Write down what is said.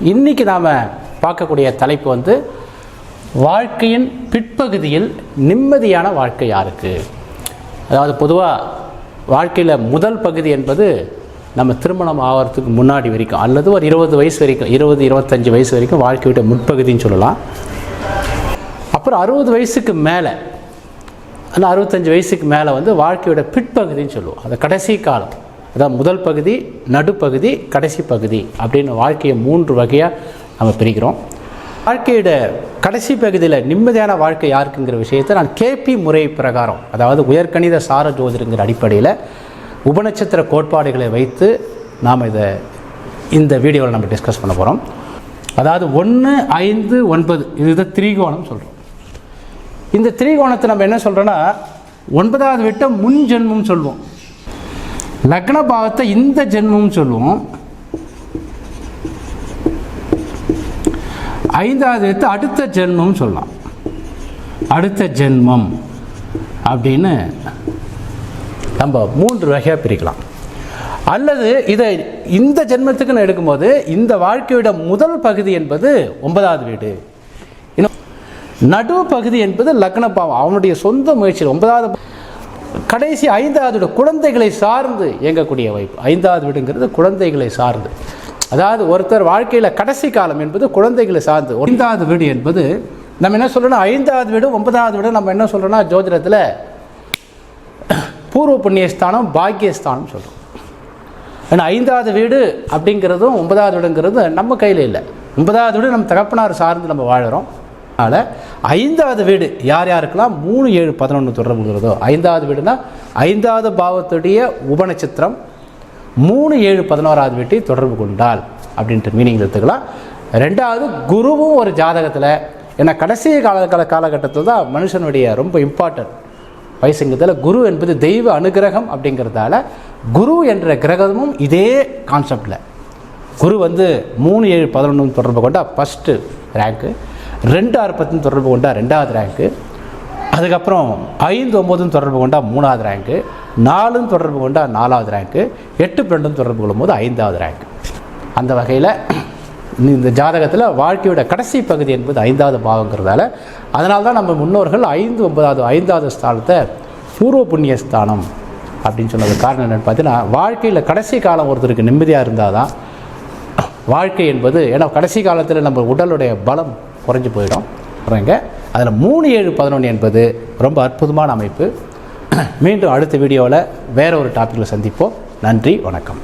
இன்னைக்கு நாம் பார்க்கக்கூடிய தலைப்பு வந்து வாழ்க்கையின் பிற்பகுதியில் நிம்மதியான வாழ்க்கை யாருக்கு? அதாவது பொதுவாக வாழ்க்கையில் முதல் பகுதி என்பது நம்ம திருமணம் ஆகிறதுக்கு முன்னாடி வரைக்கும் அல்லது ஒரு இருபது வயசு வரைக்கும் இருபது இருபத்தஞ்சி வயசு வரைக்கும் வாழ்க்கையோட முற்பகுதின்னு சொல்லலாம். அப்புறம் அறுபது வயசுக்கு மேலே அந்த அறுபத்தஞ்சு வயசுக்கு மேலே வந்து வாழ்க்கையோட பிற்பகுதின்னு சொல்லுவோம். அந்த கடைசி காலம். அதான் முதல் பகுதி நடுப்பகுதி கடைசி பகுதி அப்படின்னு வாழ்க்கையை மூன்று வகையாக நம்ம பிரிக்கிறோம். வாழ்க்கையோட கடைசி பகுதியில் நிம்மதியான வாழ்க்கை யாருக்குங்கிற விஷயத்தை நான் கேபி முறை பிரகாரம் அதாவது உயர்கணித சார ஜோதிடங்கிற அடிப்படையில் உபநட்சத்திர கோட்பாடுகளை வைத்து நாம் இதை இந்த வீடியோவில் நம்ம டிஸ்கஸ் பண்ண போகிறோம் அதாவது ஒன்று ஐந்து ஒன்பது இதுதான் திரிகோணம் சொல்கிறோம் இந்த திரிகோணத்தை நம்ம என்ன சொல்கிறோன்னா ஒன்பதாவது விட்ட முன் ஜென்மம் சொல்லுவோம் லக்ன பாவத்தை இந்த ஜென்மம் சொல்லுவோம். ஐந்தாவது விட்டு அடுத்த ஜென்மம் சொல்லலாம். அடுத்த ஜென்மம் அப்படின்னு நம்ம மூன்று வகையாக பிரிக்கலாம். அல்லது இதை இந்த ஜென்மத்துக்குன்னு எடுக்கும்போது இந்த வாழ்க்கையோட முதல் பகுதி என்பது ஒன்பதாவது வீடு. இன்னும் நடு பகுதி என்பது லக்ன பாவம் அவனுடைய சொந்த முயற்சி ஒன்பதாவது கடைசி ஐந்தாவது குழந்தைகளை சார்ந்து இயங்கக்கூடிய வாய்ப்பு. ஐந்தாவது வீடுங்கிறது குழந்தைகளை சார்ந்து. அதாவது ஒருத்தர் வாழ்க்கையில் கடைசி காலம் என்பது குழந்தைகளை சார்ந்து. ஐந்தாவது வீடு என்பது நம்ம என்ன சொல்கிறோன்னா ஐந்தாவது வீடு ஒன்பதாவது வீடு நம்ம என்ன சொல்கிறோன்னா ஜோதிடத்தில் பூர்வ புண்ணியஸ்தானம் பாக்கியஸ்தானம் சொல்கிறோம் ஏன்னா ஐந்தாவது வீடு அப்படிங்கிறதும் ஒன்பதாவது வீடுங்கிறதும் நம்ம கையில் இல்லை. ஒன்பதாவது வீடு நம்ம தகப்பனார் சார்ந்து நம்ம வாழ்கிறோம் அதனால் ஐந்தாவது வீடு யார் யாருக்கெல்லாம் மூணு ஏழு பதினொன்று தொடர்புகிறதோ ஐந்தாவது வீடுனா ஐந்தாவது பாவத்துடைய உபநட்சத்திரம் மூணு ஏழு பதினோராவது வீட்டை தொடர்பு கொண்டால் அப்படின்ட்டு மீனிங் எடுத்துக்கலாம். ரெண்டாவது குருவும் ஒரு ஜாதகத்தில் ஏன்னா கடைசி கால கால காலகட்டத்தில் தான் மனுஷனுடைய ரொம்ப இம்பார்ட்டன்ட் வயசுங்கிறதுல குரு என்பது தெய்வ அனுகிரகம் அப்படிங்கிறதால குரு என்ற கிரகமும் இதே கான்செப்டில் குரு வந்து மூணு ஏழு பதினொன்று தொடர்பு கொண்டால் ஃபஸ்ட்டு ரேங்க்கு ரெண்டு ஆறு பத்துன்னு தொடர்பு கொண்டா ரெண்டாவது ரேங்க்கு அதுக்கப்புறம் ஐந்து ஒம்பதும் தொடர்பு கொண்டால் மூணாவது ரேங்க்கு நாலுன்னு தொடர்பு கொண்டால் நாலாவது ரேங்க்கு எட்டு பிரெண்டும் தொடர்பு கொள்ளும்போது ஐந்தாவது ரேங்க் அந்த வகையில் இந்த ஜாதகத்தில் வாழ்க்கையோட கடைசி பகுதி என்பது ஐந்தாவது பாவங்கிறதால அதனால தான் நம்ம முன்னோர்கள் ஐந்து ஒன்பதாவது ஐந்தாவது ஸ்தானத்தை பூர்வ புண்ணிய ஸ்தானம் அப்படின்னு சொன்னது காரணம் என்னென்னு பார்த்தீங்கன்னா வாழ்க்கையில் கடைசி காலம் ஒருத்தருக்கு நிம்மதியாக இருந்தால் தான் வாழ்க்கை என்பது ஏன்னா கடைசி காலத்தில் நம்ம உடலுடைய பலம் குறைஞ்சி போயிடும். பாருங்க அதில் மூணு ஏழு பதினொன்று என்பது ரொம்ப அற்புதமான அமைப்பு. மீண்டும் அடுத்த வீடியோவில் வேற ஒரு டாப்பிக்கில் சந்திப்போம். நன்றி வணக்கம்.